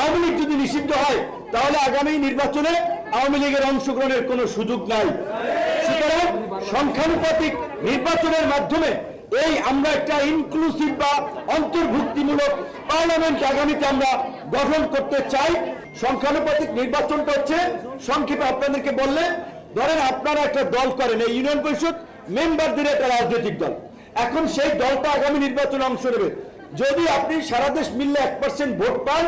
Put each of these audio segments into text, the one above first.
আওয়ামী লীগ যদি নিষিদ্ধ হয়, তাহলে আগামী নির্বাচনে আওয়ামী লীগের অংশগ্রহণের কোনো সুযোগ নাই। সুতরাং সংখ্যানুপাতিক নির্বাচনের মাধ্যমে এই আমরা একটা ইনক্লুসিভ বা অন্তর্ভুক্তিমূলক পার্লামেন্ট আগামীতে আমরা গঠন করতে চাই। সংখ্যানুপাতিক নির্বাচনটা হচ্ছে, সংক্ষেপে আপনাদেরকে বললে, ধরেন আপনারা একটা দল করেন, এই ইউনিয়ন পরিষদ মেম্বারদের একটা রাজনৈতিক দল। এখন সেই দলটা আগামী নির্বাচনে অংশ নেবে। যদি আপনি সারা দেশ মিললে এক পার্সেন্ট ভোট পান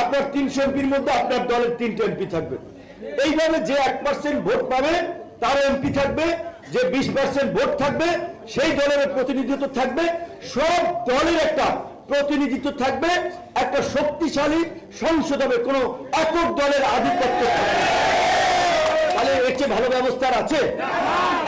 আপনার তিনশো এমপির মধ্যে আপনার দলের তিনটে এমপি থাকবে। এইভাবে যে এক পার্সেন্ট ভোট পাবে, তার এমপি থাকবে, যে বিশ পার্সেন্ট ভোট থাকবে, সেই দলের প্রতিনিধিত্ব থাকবে। সব দলের একটা প্রতিনিধিত্ব থাকবে, একটা শক্তিশালী সংসদ হবে, কোনো একক দলের আধিপত্য তাহলে এর চেয়ে ভালো ব্যবস্থা আছে?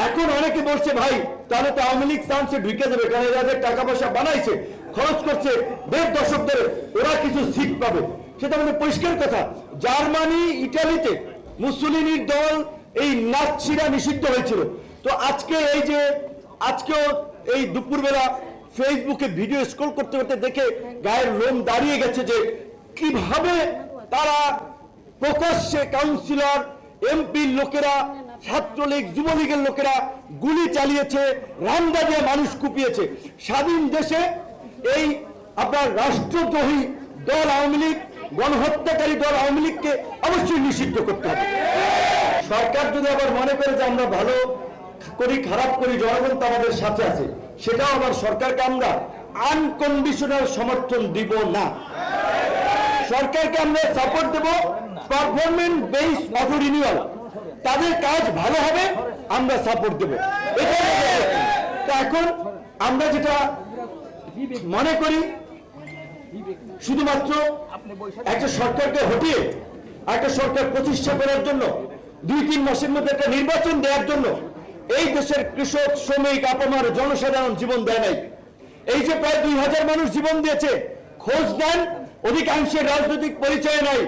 এখন অনেকে বলছে, ভাই, তাহলে তো আওয়ামী লীগ চান্সে ঢুকে দেবে কারণ টাকা পয়সা বানাইছে, খরচ করছে দেড় দশক ধরে, ওরা কিছু সিট পাবে। সেটা আমাদের পরিষ্কার কথা। জার্মানি, ইটালিতে মুসলিনীর দল এই নাচিরা নিষিদ্ধ হয়েছিল। তো আজকে এই যে, আজকেও এই দুপুরবেলা ফেসবুকে ভিডিও স্ক্রল করতে করতে দেখে গায়ের লোম দাঁড়িয়ে গেছে যে কীভাবে তারা প্রকাশ্যে কাউন্সিলর এমপির লোকেরা, ছাত্রলীগ, যুবলীগের লোকেরা গুলি চালিয়েছে রামদা দিয়ে মানুষ কুপিয়েছে। স্বাধীন দেশে এই আপনার রাষ্ট্রদ্রোহী দল আওয়ামী লীগ গণহত্যাকারী দল আওয়ামী লীগকে অবশ্যই নিষিদ্ধ করতে হবে। সরকার যদি আবার মনে করে যে আমরা ভালো করি, খারাপ করি, জনগণ তো আমাদের সাথে আছে, সেটাও আবার সরকারকে আমরা আনকন্ডিশনাল সমর্থন দিব না। সরকারকে আমরা সাপোর্ট দেব পারফরমেন্স বেস অটো রিনিউয়াল তাদের কাজ ভালো হবে, আমরা সাপোর্ট দেব। এখন আমরা যেটা মনে করি শুধুমাত্র একটা সরকারকে হটিয়ে একটা সরকার প্রতিষ্ঠা করার জন্য, দুই তিন মাসের মধ্যে একটা নির্বাচন দেওয়ার জন্য এই দেশের কৃষক, শ্রমিক, আপামার, জনসাধারণ জীবন দেয় নাই। এই যে প্রায় দুই হাজার মানুষ জীবন দিয়েছে, খোঁজ দেন অধিকাংশের রাজনৈতিক পরিচয় নাই।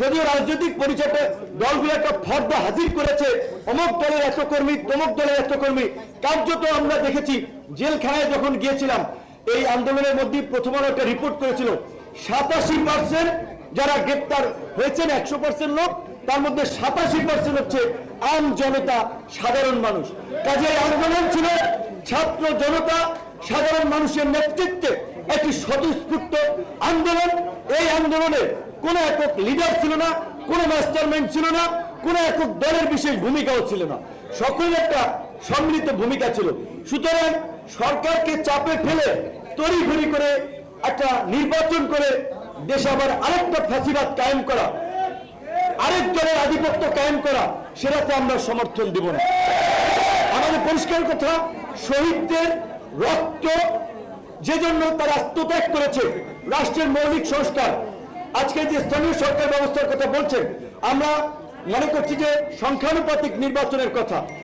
যদিও রাজনৈতিক পরিচয়টা দলগুলো একটা ফর্দ হাজির করেছে, অমুক দলের এত কর্মী, তমুক দলের এত কর্মী। কার্যত আমরা দেখেছি, জেলখানায় যখন গিয়েছিলাম এই আন্দোলনের মধ্যে প্রথম আলো একটা রিপোর্ট করেছিল। সাতাশি পার্সেন্ট যারা গ্রেপ্তার হয়েছেন, একশো পার্সেন্ট লোক, তার মধ্যে সাতাশি পার্সেন্ট হচ্ছে আম জনতা, সাধারণ মানুষ। কাজে এই আন্দোলন ছিল ছাত্র জনতা, সাধারণ মানুষের নেতৃত্বে একটি স্বতঃস্ফূর্ত আন্দোলন। এই আন্দোলনে কোনো একক লিডার ছিল না, কোনো মাস্টারমাইন্ড ছিল না, কোনো একক দলের বিশেষ ভূমিকাও ছিল না। সকলের একটা সম্মিলিত ভূমিকা ছিল। সুতরাং সরকারকে চাপে ফেলে তড়িঘড়ি করে একটা নির্বাচন করে দেশে আবার আরেকটা ফাঁসিবাদ কায়েম করা, আরেক দলের আধিপত্য কায়েম করা, সেটাতে আমরা সমর্থন দেব না। আমাদের পরিষ্কার কথা, শহীদদের রক্ত, যে জন্য তারা আত্মত্যাগ করেছে, রাষ্ট্রের মৌলিক সংস্কার। আজকে যে স্থানীয় সরকার ব্যবস্থার কথা বলছেন, আমরা মনে করছি যে সংখ্যানুপাতিক নির্বাচনের কথা।